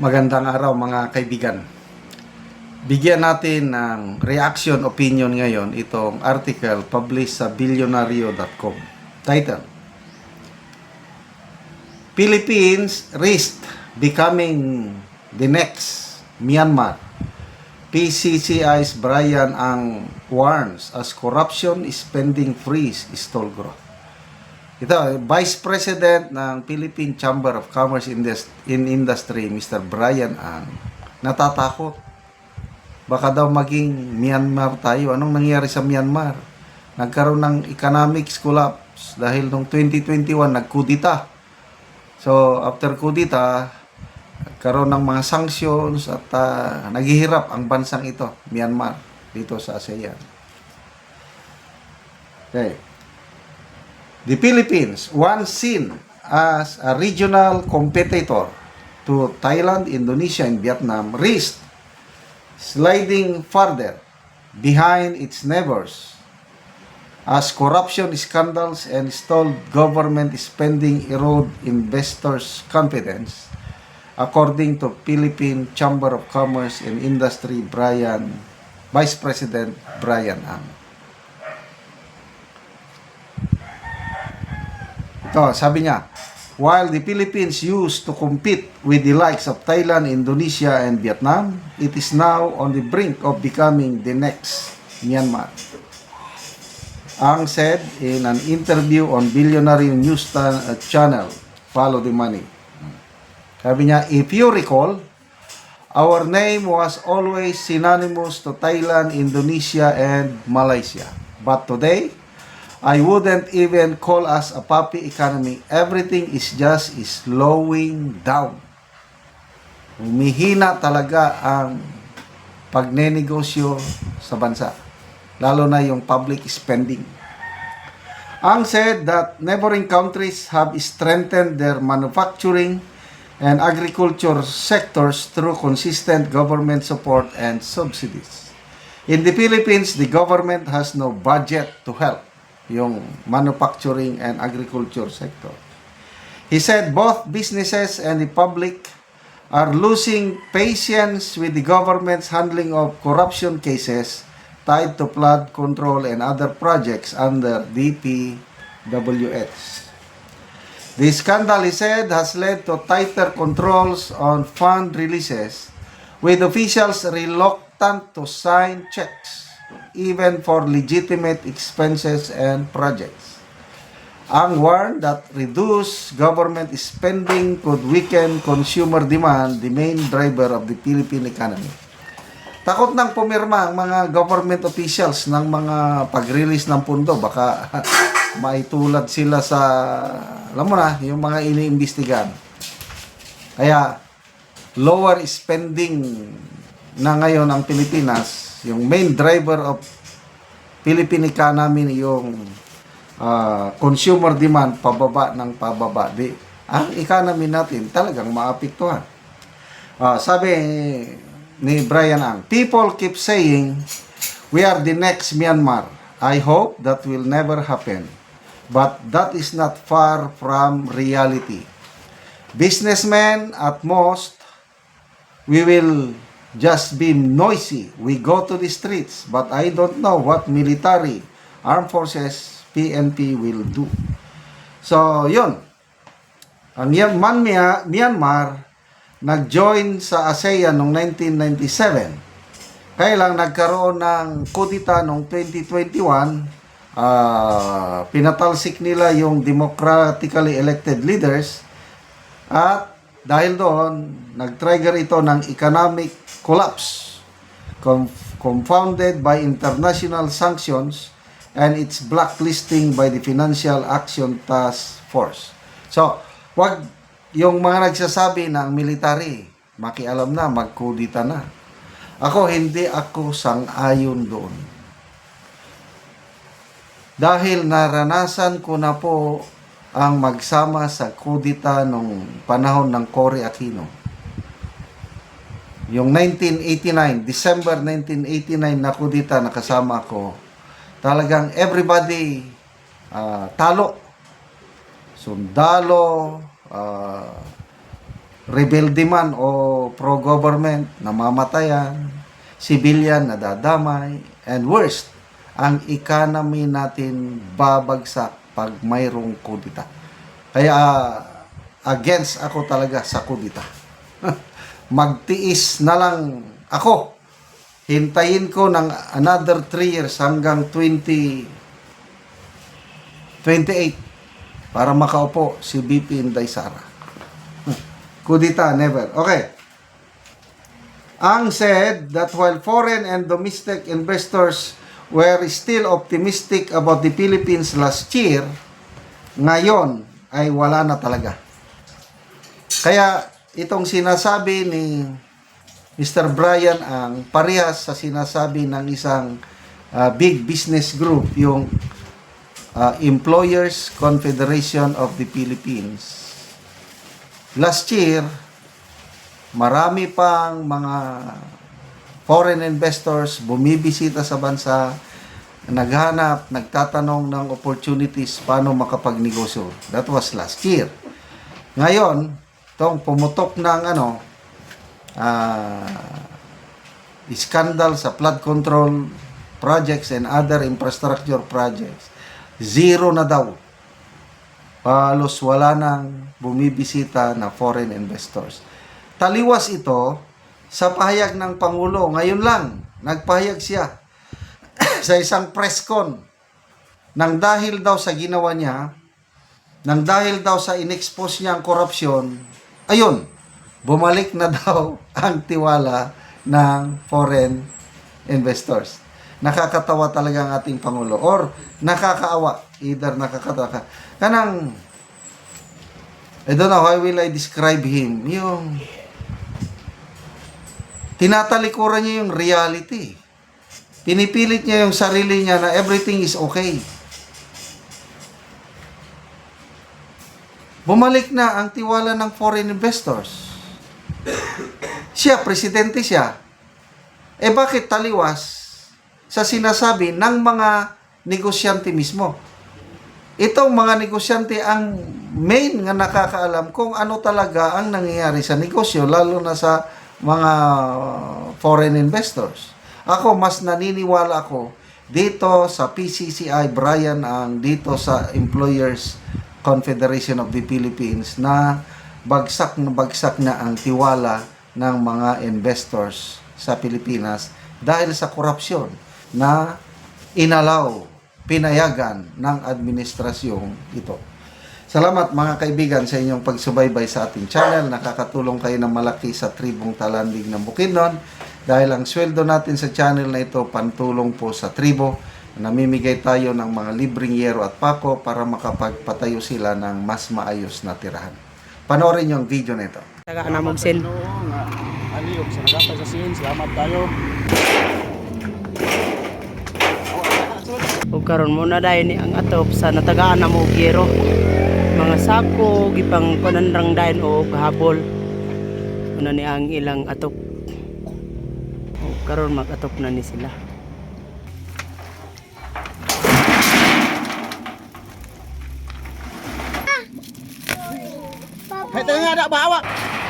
Magandang araw mga kaibigan. Bigyan natin ng reaction opinion ngayon itong article published sa billionario.com. Title Philippines risk becoming the next Myanmar. PCCI's Brian Ang warns as corruption spending freeze stall growth. Ito, Vice President ng Philippine Chamber of Commerce Indus- in Industry, Mr. Brian Ang, natatakot. Baka daw maging Myanmar tayo. Anong nangyari sa Myanmar? Nagkaroon ng economics collapse dahil noong 2021 nagkudita. So, after kudita, nagkaroon ng mga sanctions at ah, naghihirap ang bansang ito, Myanmar, dito sa ASEAN. Okay. The Philippines, once seen as a regional competitor to Thailand, Indonesia, and Vietnam, risked sliding further behind its neighbors as corruption scandals and stalled government spending erode investors' confidence, according to Philippine Chamber of Commerce and Industry Brian Vice President Brian Ang. Ito, sabi niya, while the Philippines used to compete with the likes of Thailand, Indonesia, and Vietnam, it is now on the brink of becoming the next Myanmar. Ang said in an interview on Billionaire News uh, Channel, Follow the Money. Sabi niya, if you recall, our name was always synonymous to Thailand, Indonesia, and Malaysia. But today, I wouldn't even call us a puppy economy. Everything is just slowing down. Humihina talaga ang pagnenegosyo sa bansa. Lalo na yung public spending. Ang said that neighboring countries have strengthened their manufacturing and agriculture sectors through consistent government support and subsidies. In the Philippines, the government has no budget to help yung manufacturing and agriculture sector. He said both businesses and the public are losing patience with the government's handling of corruption cases tied to flood control and other projects under DPWH. The scandal, he said, has led to tighter controls on fund releases, with officials reluctant to sign checks, even for legitimate expenses and projects. Ang warned that reduced government spending could weaken consumer demand, the main driver of the Philippine economy. Takot nang pumirma ang mga government officials ng mga pag-release ng pundo. Baka maitulad sila sa, alam mo na, yung mga iniimbestigan. Kaya, lower spending na ngayon ang Pilipinas, yung main driver of Philippine economy, yung ah, consumer demand, pababa ng pababa. Di, ang economy natin talagang maapektuhan. Ah, sabi ni Brian Ang, people keep saying we are the next Myanmar. I hope that will never happen. But that is not far from reality. Businessmen at most, we will just be noisy. We go to the streets, but I don't know what military, armed forces, PNP will do. So, yun. Ang Myan- Myanmar, Myanmar nag-join sa ASEAN noong 1997. Kaya lang nagkaroon ng kudita noong 2021, ah, pinatalsik nila yung democratically elected leaders at dahil doon, nag-trigger ito ng economic collapse conf- confounded by international sanctions and its blacklisting by the Financial Action Task Force. So, wag yung mga nagsasabi na ang military, makialam na, magkudita na. Ako, hindi ako sang-ayon doon. Dahil naranasan ko na po ang magsama sa kudita nung panahon ng Cory Aquino. Yung 1989, December 1989 na kudita nakasama ko, talagang everybody ah, talo. Sundalo, ah, rebelde man o pro-government, namamatayan, civilian nadadamay, and worst, ang economy natin babagsak pag mayroong kudita. Kaya against ako talaga sa kudita. Magtiis na lang ako. Hintayin ko ng another 3 years hanggang 20 28 para makaupo si BP Inday Sara. Kudita, never. Okay. Ang said that while foreign and domestic investors were still optimistic about the Philippines last year, ngayon ay wala na talaga. Kaya itong sinasabi ni Mr. Brian ang parehas sa sinasabi ng isang uh, big business group, yung uh, Employers Confederation of the Philippines. Last year, marami pang mga foreign investors bumibisita sa bansa, naghanap, nagtatanong ng opportunities paano makapagnegosyo. That was last year. Ngayon, tong pumutok ng ano, ah, scandal sa flood control projects and other infrastructure projects, zero na daw. Palos wala nang bumibisita na foreign investors. Taliwas ito sa pahayag ng Pangulo. Ngayon lang, nagpahayag siya sa isang press nang dahil daw sa ginawa niya, nang dahil daw sa inexpose niya ang korupsyon, ayun, bumalik na daw ang tiwala ng foreign investors. Nakakatawa talaga ang ating Pangulo or nakakaawa. Either nakakatawa ka. Kanang, I don't know how will I describe him. Yung, tinatalikuran niya yung reality. Pinipilit niya yung sarili niya na everything is okay. Bumalik na ang tiwala ng foreign investors. Siya, presidente siya. Eh bakit taliwas sa sinasabi ng mga negosyante mismo? Itong mga negosyante ang main nga nakakaalam kung ano talaga ang nangyayari sa negosyo, lalo na sa mga foreign investors. Ako, mas naniniwala ako dito sa PCCI, Brian, ang dito sa Employers Confederation of the Philippines na bagsak na bagsak na ang tiwala ng mga investors sa Pilipinas dahil sa korupsyon na inalaw, pinayagan ng administrasyong ito. Salamat mga kaibigan sa inyong pagsubaybay sa ating channel. Nakakatulong kayo ng malaki sa tribong talandig ng Bukidnon dahil ang sweldo natin sa channel na ito pantulong po sa tribo. Namimigay tayo ng mga libreng yero at pako para makapagpatayo sila ng mas maayos na tirahan. Panoorin niyo ang video nito. Taga. Oo nga. Aliyok, sa nagapa sa sin. Salamat tayo. Ug karon mo na dai ni ang atop sa natagaan na mo giro. Mga sako gipang pananrang dayon o habol. Una ni ang ilang atop. Ug karon mag-atop na ni sila. Nga, ada bawa. Ito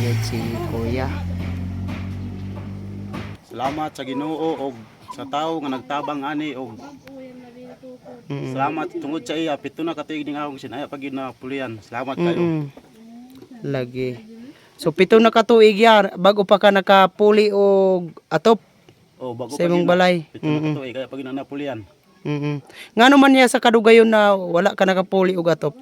yun si Kuya. Salamat sa Ginoo og sa tao nga nagtabang ani og Mm. salamat tungod sa iya pito na katuig ning akong sinaya pag yun na pulian. Salamat kayo. Mm-mm. Lagi. So pito na katuig yan bago pa ka nakapuli og atop Oh, bago sa imong balay. Pito na katuig kaya pag yun na pulian. Mm. Ngano man niya sa kadugayon na wala ka nakapuli og atop.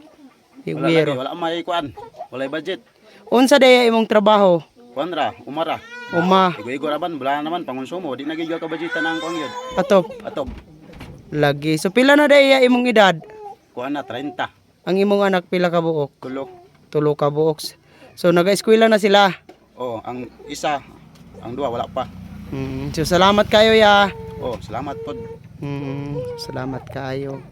Wala lagi, wala may kuan. Wala budget. Unsa daya imong trabaho? Kuan umara. Uma. Igo-igo raban, bala naman pangonsumo, di nagigaw ka budgetan ang kuan yun. Atop. Atop. Lagi. So pila na daya imong edad? Kuan na 30. Ang imong anak pila ka buok? Tulo. Tulo ka buok. So naga-eskwela na sila. Oh, ang isa, ang duwa wala pa. Mm, so salamat kayo ya. Oh, salamat pod. Mm, salamat kayo.